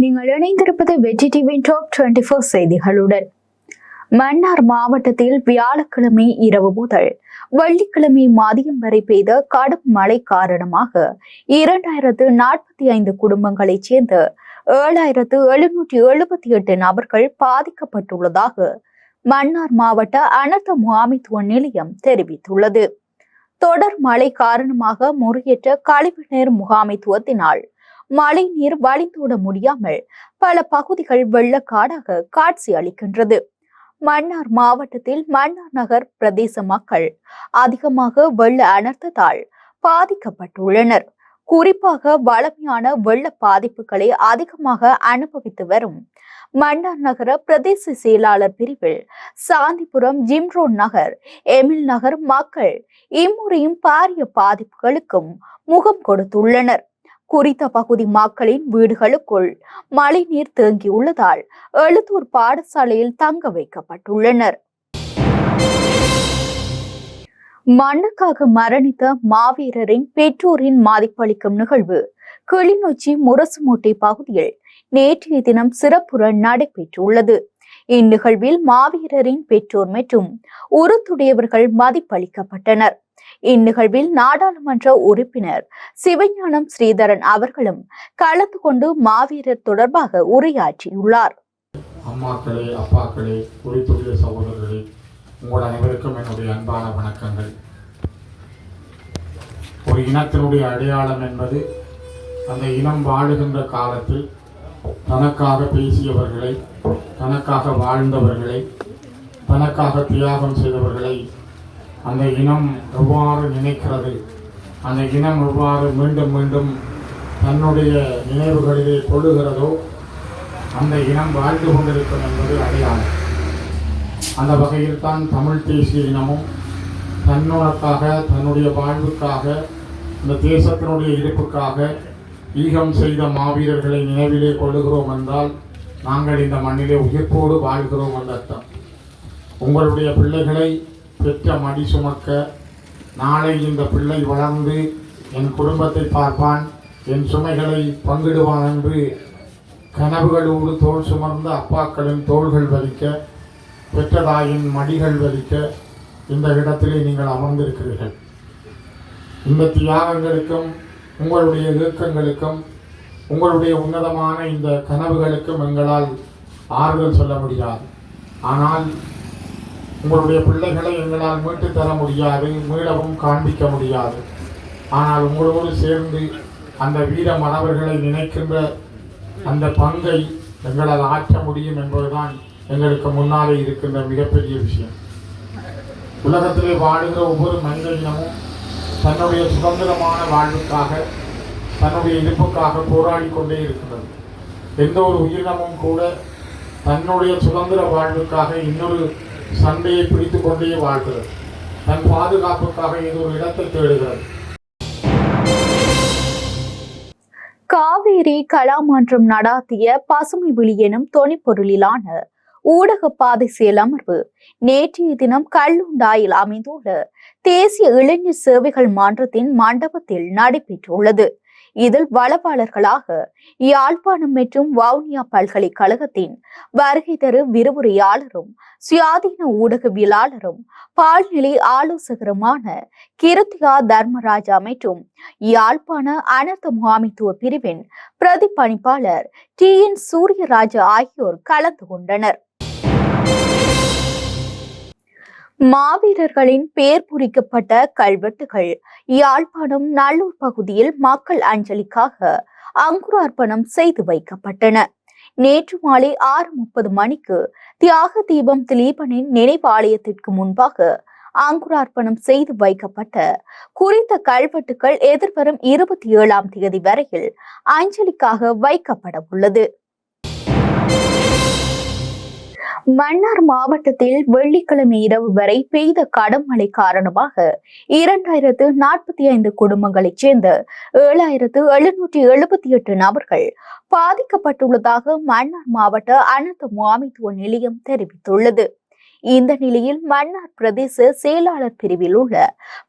நீங்கள் இணைந்திருப்பது வெற்றி டிவியின் டாப் டுவெண்டி ஃபோர் செய்திகளுடன். மன்னார் மாவட்டத்தில் வியாழக்கிழமை இரவு முதல் வெள்ளிக்கிழமை மதியம் வரை பெய்த கடும் மழை காரணமாக இரண்டாயிரத்து நாற்பத்தி ஐந்து குடும்பங்களைச் சேர்ந்த ஏழாயிரத்து எழுநூற்றி எழுபத்தி எட்டு நபர்கள் பாதிக்கப்பட்டுள்ளதாக மன்னார் மாவட்ட அனர்த்த முகாமைத்துவ நிலையம் தெரிவித்துள்ளது. தொடர் மழை காரணமாக முறையற்ற கழிவுநீர் முகாமைத்துவத்தினால் மழை நீர் வழிந்தோட முடியாமல் பல பகுதிகள் வெள்ளக்காடாக காட்சி அளிக்கின்றது. மன்னார் மாவட்டத்தில் மன்னார் நகர் பிரதேச மக்கள் அதிகமாக வெள்ள அனர்த்தத்தால் பாதிக்கப்பட்டுள்ளனர். குறிப்பாக வளமையான வெள்ள பாதிப்புகளை அதிகமாக அனுபவித்து வரும் மன்னார் நகர பிரதேச செயலாளர் பிரிவில் சாந்திபுரம் ஜிம்ரோ நகர் எமில் நகர் மக்கள் இம்முறையும் பாரிய பாதிப்புகளுக்கும் முகம் கொடுத்துள்ளனர். குறித்த பகுதி மக்களின் வீடுகளுக்குள் மழைநீர் தேங்கியுள்ளதால் எழுத்தூர் பாடசாலையில் தங்க வைக்கப்பட்டுள்ளனர். மண்ணுக்காக மரணித்த மாவீரரின் பெற்றோரின் மதிப்பளிக்கும் நிகழ்வு கிளிநொச்சி முரசுமூட்டை பகுதியில் நேற்றைய தினம் சிறப்புற நடைபெற்றுள்ளது. இந்நிகழ்வில் மாவீரரின் பெற்றோர் மற்றும் உருத்துடையவர்கள் மதிப்பளிக்கப்பட்டனர். இந்நிகழ்வில் நாடாளுமன்ற உறுப்பினர் சிவஞானம் ஸ்ரீதரன் அவர்களும் கலந்து கொண்டு மாவீரர் தொடர்பாக உரையாற்றியுள்ளார். அம்மாக்களே அப்பாக்களே குறிப்புடைய சகோதரர்களே உங்கள் அனைவருக்கும் என்னுடைய அன்பான வணக்கங்கள். ஒரு இனத்தினுடைய அடையாளம் என்பது அந்த இனம் வாழுகின்ற காலத்தில் தனக்காக பேசியவர்களை தனக்காக வாழ்ந்தவர்களை தனக்காக தியாகம் செய்தவர்களை அந்த இனம் எவ்வாறு நினைக்கிறது? அந்த இனம் எவ்வாறு மீண்டும் மீண்டும் தன்னுடைய நினைவுகளிலே கொள்ளுகிறதோ அந்த இனம் வாழ்ந்து கொண்டிருக்கும் என்பது அடையாளம் அந்த வகையில் தான் தமிழ் தேசிய இனமும் தன்னோடக்காக தன்னுடைய வாழ்வுக்காக இந்த தேசத்தினுடைய இருப்புக்காக ஈகம் செய்த மாவீரர்களை நினைவிலே கொள்ளுகிறோம் என்றால் நாங்கள் இந்த மண்ணிலே உயிர்ப்போடு வாழ்கிறோம் என்ற அர்த்தம் உங்களுடைய பிள்ளைகளை பெற்ற மடி சுமக்க நாளை இந்த பிள்ளை வளர்ந்து என் குடும்பத்தை பார்ப்பான் என் சுமைகளை பங்கிடுவான் என்று கனவுகளோடு தோல் சுமர்ந்த அப்பாக்களின் தோள்கள் வலிக்க பெற்றதாயின் மடிகள் வலிக்க இந்த இடத்திலே நீங்கள் அமர்ந்திருக்கிறீர்கள். இந்த தியாகங்களுக்கும் உங்களுடைய இயக்கங்களுக்கும் உங்களுடைய உன்னதமான இந்த கனவுகளுக்கும் எங்களால் ஆறுதல் சொல்ல முடியாது. ஆனால் உங்களுடைய பிள்ளைகளை எங்களால் மீட்டு தர முடியாது மீளவும் காண்பிக்க முடியாது. ஆனால் உங்களோடு சேர்ந்து அந்த வீர மணவர்களை நினைக்கின்ற அந்த பங்கை எங்களால் ஆற்ற முடியும் என்பதுதான் எங்களுக்கு முன்னாலே இருக்கின்ற மிகப்பெரிய விஷயம். உலகத்திலே வாழுகிற ஒவ்வொரு மனித இனமும் தன்னுடைய சுதந்திரமான வாழ்வுக்காக தன்னுடைய இருப்புக்காக போராடி கொண்டே இருக்கின்றது. எந்த ஒரு உயிரினமும் கூட தன்னுடைய சுதந்திர வாழ்வுக்காக இன்னொரு சண்டையை பிடித்து கொண்டே வாழ்கிறது. தன் பாதுகாப்புக்காக இது ஒரு இடத்தை தேடுகிறது. காவேரி கலாமன்றம் நடாத்திய பசுமை விழி எனும் தொனிப்பொருளிலான ஊடக பாதை செயல் அமர்வு நேற்றைய தினம் கல்லுண்டாயில் அமைந்துள்ள தேசிய இளைஞர் சேவைகள் மன்றத்தின் மண்டபத்தில் நடைபெற்றுள்ளது. இதில் வளவாளர்களாக யாழ்ப்பாணம் மற்றும் வவுனியா பல்கலைக்கழகத்தின் வருகை தரு விரிவுரையாளரும் சுயாதீன ஊடகவியலாளரும் பால்நிலை ஆலோசகருமான கிருத்தியா தர்மராஜா மற்றும் யாழ்ப்பாண அனர்த்த முகாமைத்துவ பிரிவின் பிரதிபலிப்பாளர் டி என் சூரியராஜா ஆகியோர் கலந்து கொண்டனர். மாவீரர்களின் பெயர் பொறிக்கப்பட்ட கல்வெட்டுகள் யாழ்ப்பாணம் நல்லூர் பகுதியில் மக்கள் அஞ்சலிக்காக அங்குரார்ப்பணம் செய்து வைக்கப்பட்டன. நேற்று மாலை ஆறு முப்பது மணிக்கு தியாக தீபம் திலீபனின் நினைவாலயத்திற்கு முன்பாக அங்குரார்ப்பணம் செய்து வைக்கப்பட்ட குறித்த கல்வெட்டுகள் எதிர்வரும் இருபத்தி ஏழாம் தேதி வரையில் அஞ்சலிக்காக வைக்கப்பட உள்ளது மன்னார் மாவட்டத்தில் வெள்ளிக்கிழமை இரவு வரை பெய்த கடும் மழை காரணமாக இரண்டாயிரத்து நாற்பத்தி ஐந்து குடும்பங்களைச் சேர்ந்த ஏழாயிரத்து எழுநூற்றி எழுபத்தி எட்டு நபர்கள் பாதிக்கப்பட்டுள்ளதாக மன்னார் மாவட்ட அனர்த்த முகாமைத்துவ நிலையம் தெரிவித்துள்ளது. இந்த நிலையில் மன்னார் பிரதேச செயலாளர் பிரிவில் உள்ள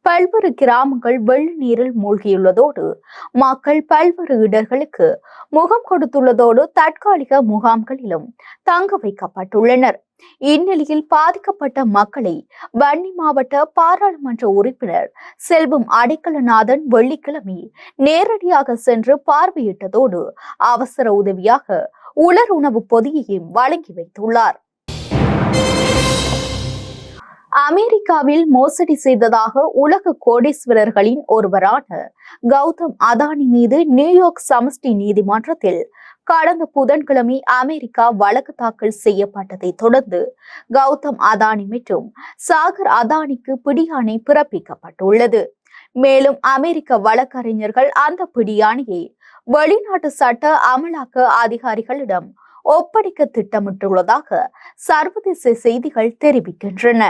பல்வேறு கிராமங்கள் வெள்ள நீரில் மூழ்கியுள்ளதோடு மக்கள் பல்வேறு இடர்களுக்கு முகம் கொடுத்துள்ளதோடு தற்காலிக முகாம்களிலும் தங்க வைக்கப்பட்டுள்ளனர். இந்நிலையில் பாதிக்கப்பட்ட மக்களை வன்னி மாவட்ட பாராளுமன்ற உறுப்பினர் செல்வம் அடைக்கலநாதன் வெள்ளிக்கிழமை நேரடியாக சென்று பார்வையிட்டதோடு அவசர உதவியாக உலர் உணவு பொதியையும் வழங்கி வைத்துள்ளார். அமெரிக்காவில் மோசடி செய்ததாக உலக கோடீஸ்வரர்களின் ஒருவரான கௌதம் அதானி மீது நியூயார்க் சமஷ்டி நீதிமன்றத்தில் கடந்த புதன்கிழமை அமெரிக்கா வழக்கு தாக்கல் செய்யப்பட்டதை தொடர்ந்து கௌதம் அதானி மற்றும் சாகர் அதானிக்கு பிடியாணை பிறப்பிக்கப்பட்டுள்ளது. மேலும் அமெரிக்க வழக்கறிஞர்கள் அந்த பிடியாணையை வெளிநாட்டு சட்ட அமலாக்க அதிகாரிகளிடம் ஒப்படைக்க திட்டமிட்டுள்ளதாக சர்வதேச செய்திகள் தெரிவிக்கின்றன.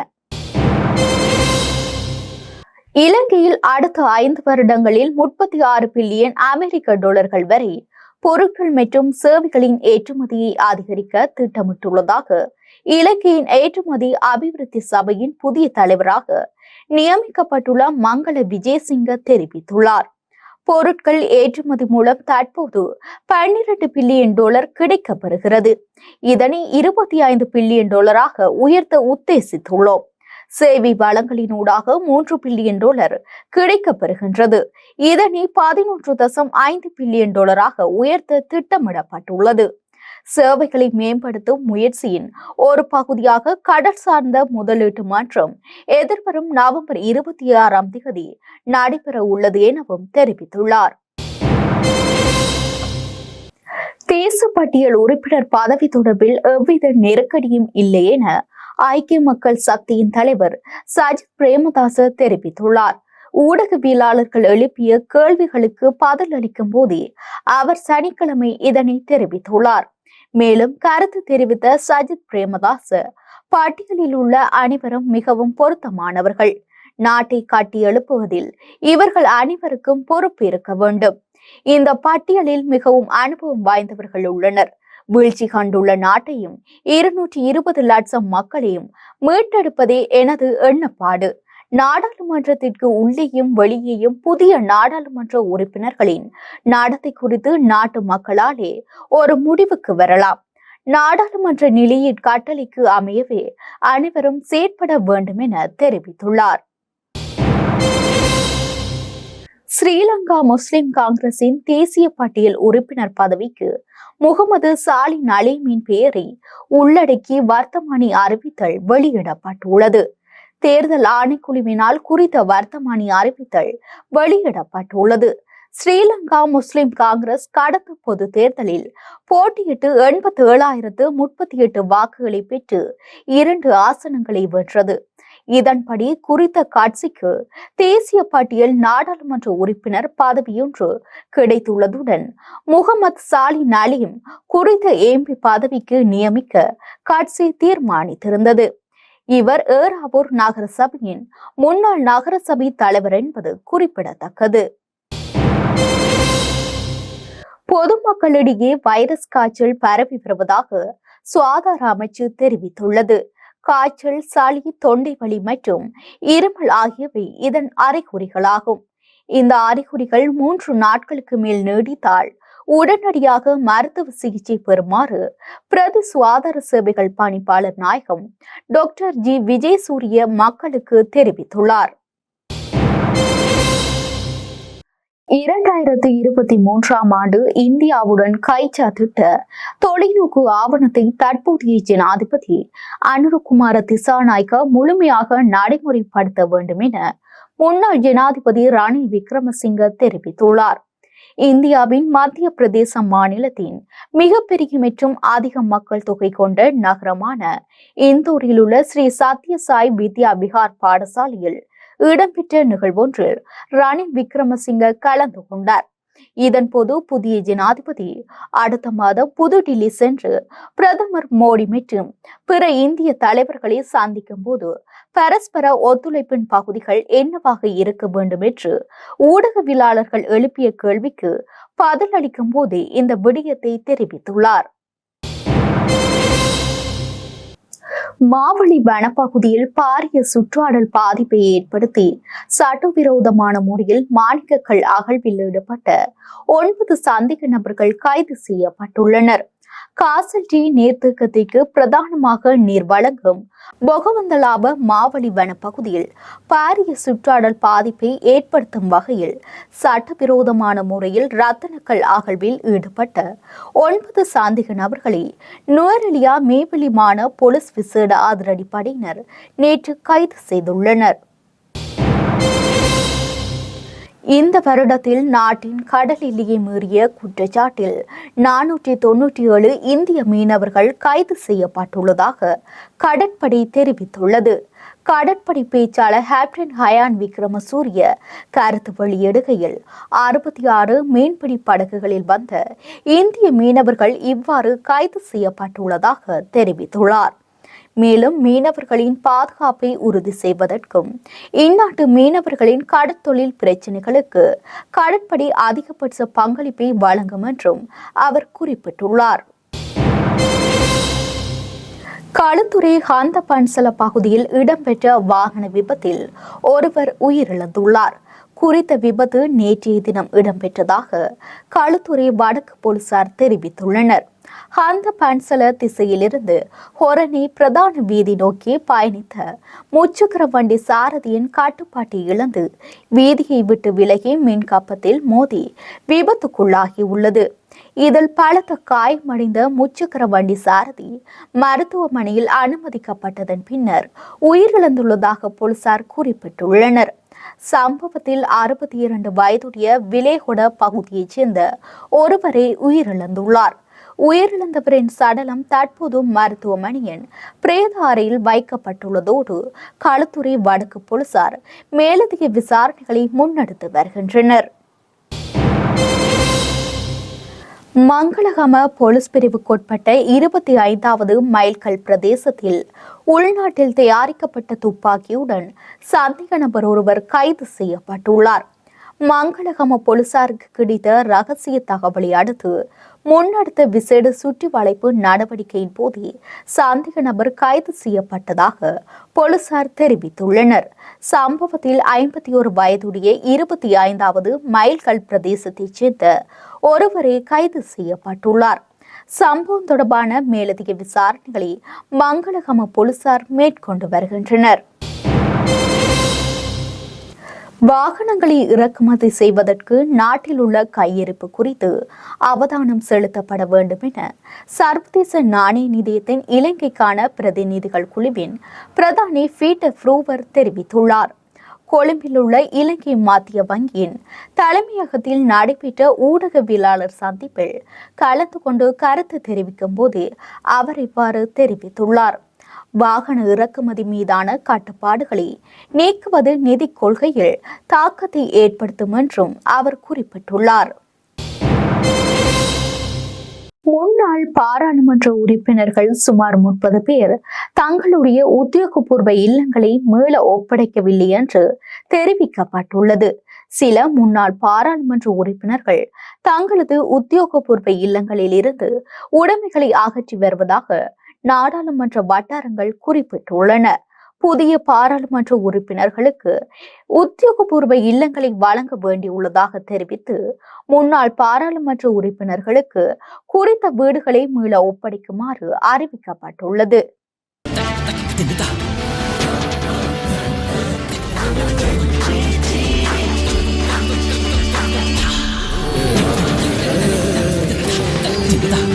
இலங்கையில் அடுத்த ஐந்து வருடங்களில் முப்பத்தி ஆறு பில்லியன் அமெரிக்க டாலர்கள் வரை பொருட்கள் மற்றும் சேவைகளின் ஏற்றுமதியை அதிகரிக்க திட்டமிட்டுள்ளதாக இலங்கையின் ஏற்றுமதி அபிவிருத்தி சபையின் புதிய தலைவராக நியமிக்கப்பட்டுள்ள மங்கள விஜயசிங்க தெரிவித்துள்ளார். பொருட்கள் ஏற்றுமதி மூலம் தற்போது பன்னிரண்டு பில்லியன் டாலர் கிடைக்கப்பெறுகிறது இதனை இருபத்தி ஐந்து பில்லியன் டாலராக உயர்த்த உத்தேசித்துள்ளோம். சேவை வளங்களினூடாக மூன்று பில்லியன் டாலர் கிடைக்கப்பெறுகின்றது. இதனை பதினொன்று தசம் ஐந்து பில்லியன் டாலராக உயர்த்த திட்டமிடப்பட்டுள்ளது. சேவைகளை மேம்படுத்தும் முயற்சியின் ஒரு பகுதியாக கடல் சார்ந்த முதலீட்டு மாற்றம் எதிர்வரும் நவம்பர் இருபத்தி ஆறாம் தேதி நடைபெற உள்ளது எனவும் தெரிவித்துள்ளார். தேசப்பட்டியல் உறுப்பினர் பதவி தொடர்பில் எவ்வித நெருக்கடியும் இல்லை என ஐக்கிய மக்கள் சக்தியின் தலைவர் சஜித் பிரேமதாச தெரிவித்துள்ளார். ஊடகவியலாளர்கள் எழுப்பிய கேள்விகளுக்கு பதில் அளிக்கும் போதே அவர் சனிக்கிழமை இதனை தெரிவித்துள்ளார். மேலும் கருத்து தெரிவித்த சஜித் பிரேமதாச பட்டியலில் உள்ள அனைவரும் மிகவும் பொருத்தமானவர்கள். நாட்டை கட்டி எழுப்புவதில் இவர்கள் அனைவருக்கும் பொறுப்பு இருக்க வேண்டும். இந்த பட்டியலில் மிகவும் அனுபவம் வாய்ந்தவர்கள் உள்ளனர். வீழ்ச்சி கண்டுள்ள நாட்டையும் இருநூற்றி இருபது லட்சம் மக்களையும் மீட்டெடுப்பதே எனது எண்ணப்பாடு. நாடாளுமன்றத்திற்கு உள்ளேயும் வெளியேயும் புதிய நாடாளுமன்ற உறுப்பினர்களின் நடத்தை குறித்து நாட்டு மக்களாலே ஒரு முடிவுக்கு வரலாம். நாடாளுமன்ற நிலையின் கட்டளைக்கு அமையவே அனைவரும் செயற்பட வேண்டும் என தெரிவித்துள்ளார். ஸ்ரீலங்கா முஸ்லிம் காங்கிரசின் தேசிய பட்டியல் உறுப்பினர் பதவிக்கு முகமது சாலின் அலீமின் பெயரை உள்ளடக்கி வர்த்தமானி அறிவித்தல் வெளியிடப்பட்டுள்ளது. தேர்தல் ஆணைக்குழுவினால் குறித்த வர்த்தமானி அறிவித்தல் வெளியிடப்பட்டுள்ளது. ஸ்ரீலங்கா முஸ்லிம் காங்கிரஸ் கடந்த பொது தேர்தலில் போட்டியிட்டு எண்பத்தி ஏழாயிரத்து முப்பத்தி எட்டு வாக்குகளை பெற்று இரண்டு ஆசனங்களை வென்றது. இதன்படி குறித்த கட்சிக்கு தேசிய பட்டியல் நாடாளுமன்ற உறுப்பினர் பதவியொன்று கிடைத்துள்ளதுடன் முகமது சாலின் அலியும் குறித்த எம்பி பதவிக்கு நியமிக்க கட்சி தீர்மானித்திருந்தது. இவர் ஏறாவூர் நகர சபையின் முன்னாள் நகரசபை தலைவர் என்பது குறிப்பிடத்தக்கது. பொதுமக்களிடையே வைரஸ் காய்ச்சல் பரவி வருவதாக சுகாதார அமைச்சு தெரிவித்துள்ளது. காய்ச்சல் சளி தொண்டை வலி மற்றும் இருமல் ஆகியவை இதன் அறிகுறிகளாகும். இந்த அறிகுறிகள் மூன்று நாட்களுக்கு மேல் நீடித்தால் உடனடியாக மருத்துவ சிகிச்சை பெறுமாறு பிரதி சுகாதார சேவைகள் பணிப்பாளர் நாயகம் டாக்டர் ஜி. விஜயசூரிய மக்களுக்கு தெரிவித்துள்ளார். இரண்டாயிரத்தி இருபத்தி மூன்றாம் ஆண்டு இந்தியாவுடன் கைச்சாத்திட்ட தொலைநோக்கு ஆவணத்தை தற்போதைய ஜனாதிபதி அனுரகுமார திசாநாயக்க முழுமையாக நடைமுறைப்படுத்த வேண்டும் என முன்னாள் ஜனாதிபதி ரணில் விக்ரமசிங்க தெரிவித்துள்ளார். இந்தியாவின் மத்திய பிரதேச மாநிலத்தின் மிகப்பெரிய மற்றும் அதிக மக்கள் தொகை கொண்ட நகரமான இந்தூரில் உள்ள ஸ்ரீ சத்யசாய் வித்யா விஹார் பாடசாலையில் இடம்பெற்ற நிகழ்வொன்றில் ரணில் விக்ரமசிங்க கலந்து கொண்டார். இதன்போது புதிய ஜனாதிபதி அடுத்த மாதம் புதுடில்லி சென்று பிரதமர் மோடி மற்றும் பிற இந்திய தலைவர்களை சந்திக்கும் போது பரஸ்பர ஒத்துழைப்பின் பகுதிகள் என்னவாக இருக்க வேண்டும் என்று ஊடகவியலாளர்கள் எழுப்பிய கேள்விக்கு பதிலளிக்கும் போதே இந்த விடயத்தை தெரிவித்துள்ளார். மாவழி வனப்பகுதியில் பாரிய சுற்றாடல் பாதிப்பை ஏற்படுத்தி சட்டவிரோதமான முறையில் மாணிக்கக்கல் அகழ்வில் ஈடுபட்ட ஒன்பது சந்தேக நபர்கள் கைது செய்யப்பட்டுள்ளனர். காசல்டி நீர்த்தேக்கத்திற்கு பிரதானமாக நீர் வழங்கும் பொகவந்தலாப மாவழி வனப்பகுதியில் பாரிய சுற்றாடல் பாதிப்பை ஏற்படுத்தும் வகையில் சட்டவிரோதமான முறையில் ரத்தனக்கல் அகழ்வில் ஈடுபட்ட ஒன்பது சாந்திக நபர்களை நுவரெலியா மேவெளிமான போலீஸ் விசேட அதிரடிப்படையினர் நேற்று கைது செய்துள்ளனர். இந்த வருடத்தில் நாட்டின் கடல் எல்லையை மீறிய குற்றச்சாட்டில் நானூற்றி தொன்னூற்றி ஏழு இந்திய மீனவர்கள் கைது செய்யப்பட்டுள்ளதாக கடற்படை தெரிவித்துள்ளது. கடற்படை பேச்சாளர் ஹேப்டன் ஹயான் விக்ரமசூரிய கருத்து வெளியிடுகையில் அறுபத்தி ஆறு மீன்பிடி படகுகளில் வந்த இந்திய மீனவர்கள் இவ்வாறு கைது செய்யப்பட்டுள்ளதாக தெரிவித்துள்ளார். மேலும் மீனவர்களின் பாதுகாப்பை உறுதி செய்வதற்கும் இந்நாட்டு மீனவர்களின் கடற்தொழில் பிரச்சினைகளுக்கு கடற்படை அதிகபட்ச பங்களிப்பை வழங்கும் என்றும் அவர் குறிப்பிட்டுள்ளார். களுத்துறை ஹந்த பன்சல பகுதியில் இடம்பெற்ற வாகன விபத்தில் ஒருவர் உயிரிழந்துள்ளார். குறித்த விபத்து நேற்றைய தினம் இடம்பெற்றதாக களுத்துறை வடக்கு போலீசார் தெரிவித்துள்ளனர். ஹந்த பன்சல திசையிலிருந்து ஹொரணி பிரதான வீதி நோக்கி பயணித்த. முச்சுக்கர வண்டி சாரதியின் கட்டுப்பாட்டை இழந்து வீதியை விட்டு விலகி மீன்காப்பத்தில் மோதி விபத்துக்குள்ளாகி உள்ளது. இதில் பலத்த காயமடைந்த முச்சுக்கர வண்டி சாரதி மருத்துவமனையில் அனுமதிக்கப்பட்டதன் பின்னர் உயிரிழந்துள்ளதாக போலீசார் குறிப்பிட்டுள்ளனர். சம்பவத்தில் அறுபத்தி இரண்டு வயதுடைய விலேகொட பகுதியைச் சேர்ந்த ஒருவரே உயிரிழந்துள்ளார். உயிரிழந்தவரின் சடலம் தற்போது மருத்துவமனையின் பிரேத அறையில் வைக்கப்பட்டுள்ளதோடு களத்துறை வடக்கு போலீசார் மேலதிக விசாரணைகளை முன்னெடுத்து வருகின்றனர். மங்களகம போலீஸ் பிரிவுக்குட்பட்ட இருபத்தி ஐந்தாவது மைல்கல் பிரதேசத்தில் உள்நாட்டில் தயாரிக்கப்பட்ட துப்பாக்கியுடன் சந்தேக நபர் ஒருவர் கைது செய்யப்பட்டுள்ளார். மங்களகம போலீசாருக்கு கிடைத்த ரகசிய தகவலை அடுத்து முன்னெடுத்த விசேட சுற்றி வளைப்பு நடவடிக்கையின் போது சந்தேக நபர் கைது செய்யப்பட்டதாக போலீசார் தெரிவித்துள்ளனர். சம்பவத்தில் ஐம்பத்தி ஒரு வயதுடைய இருபத்தி ஐந்தாவது மைல்கல் பிரதேசத்தைச் சேர்ந்த ஒருவரே கைது செய்யப்பட்டுள்ளார். சம்பவம் தொடர்பான மேலதிக விசாரணைகளை மங்களகம போலீசார் மேற்கொண்டு வருகின்றனர். வாகனங்களை இறக்குமதி செய்வதற்கு நாட்டில் உள்ள கையிருப்பு குறித்து அவதானம் செலுத்தப்பட வேண்டும் என சர்வதேச நாணய நிதியத்தின் இலங்கைக்கான பிரதிநிதிகள் குழுவின் பிரதானி பீட்டர் ஃப்ரூவர் தெரிவித்துள்ளார். கொழும்பில் உள்ள இலங்கை மத்திய வங்கியின் தலைமையகத்தில் நடைபெற்ற ஊடகவியலாளர் சந்திப்பில் கலந்து கொண்டு கருத்து தெரிவிக்கும் போது அவர் இவ்வாறு தெரிவித்துள்ளார். வாகன இறக்குமதி மீதான கட்டுப்பாடுகளை நீக்குவது நிதி கொள்கையில் தாக்கத்தை ஏற்படுத்தும் என்றும் அவர் குறிப்பிட்டுள்ளார். முன்னாள் பாராளுமன்ற உறுப்பினர்கள் சுமார் முப்பது பேர் தங்களுடைய உத்தியோகபூர்வ இல்லங்களை மீள ஒப்படைக்கவில்லை என்று தெரிவிக்கப்பட்டுள்ளது. சில முன்னாள் பாராளுமன்ற உறுப்பினர்கள் தங்களது உத்தியோகபூர்வ இல்லங்களில் இருந்து உடைமைகளை அகற்றி வருவதாக நாடாளுமன்ற வட்டாரங்கள் குறிப்பிட்டுள்ளன. புதிய பாராளுமன்ற உறுப்பினர்களுக்கு உத்தியோகபூர்வ இல்லங்களை வழங்க வேண்டியுள்ளதாக தெரிவித்து முன்னாள் பாராளுமன்ற உறுப்பினர்களுக்கு குறித்த வீடுகளை மீள ஒப்படைக்குமாறு அறிவிக்கப்பட்டுள்ளது.